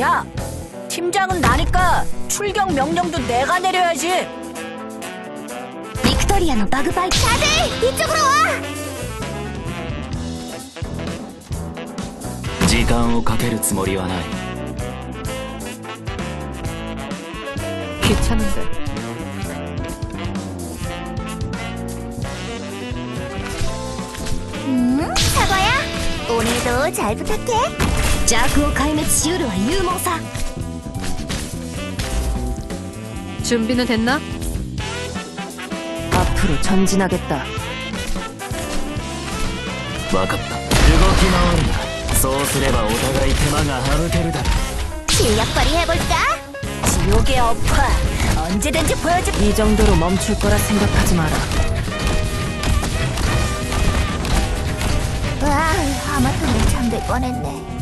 야, 팀장은 나니까 출격 명령도 내가 내려야지. ビクトリアのバグパイプ다들 이쪽으로 와! 時間をかけるつもりはない 귀찮은데. 음, 사과야 오늘도 잘 부탁해 邪悪を壊滅しうるは勇猛さ 준비는 됐나? 앞으로 전진하겠다. 分かった動き回るなそうすればお互い手間が省けるだろ 실력 발휘해볼까? 지옥의 어파 언제든지 보여줄. 이 정도로 멈출 거라 생각하지 마라. 와 하마터면 잠들 뻔했네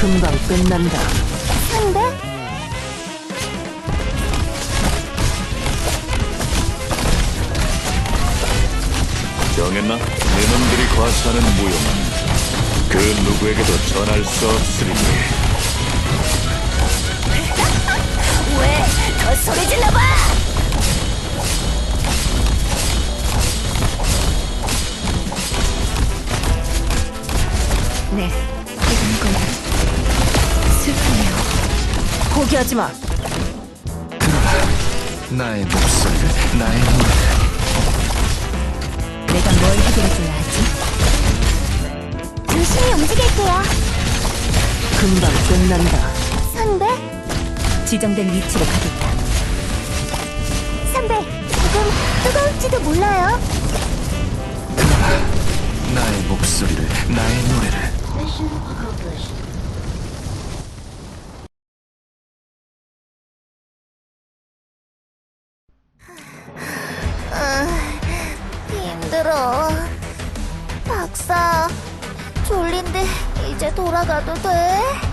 금방 끝난다. 상대? 정했나? 내 놈들이 과시하는 무용은 그 누구에게도 전할 수 없으리니 왜? 더 소리 질러봐! 네, 포기하지 마. 나의 목소리를 나의 노래를 내가 뭘 해결해줘야 하지? 조심히 움직일게요 금방 끝난다. 선배? 지정된 위치로 가겠다. 선배 조금 뜨거울지도 몰라요 나의 목소리를 나의 노래를 힘들어 박사 졸린데 이제 돌아가도 돼?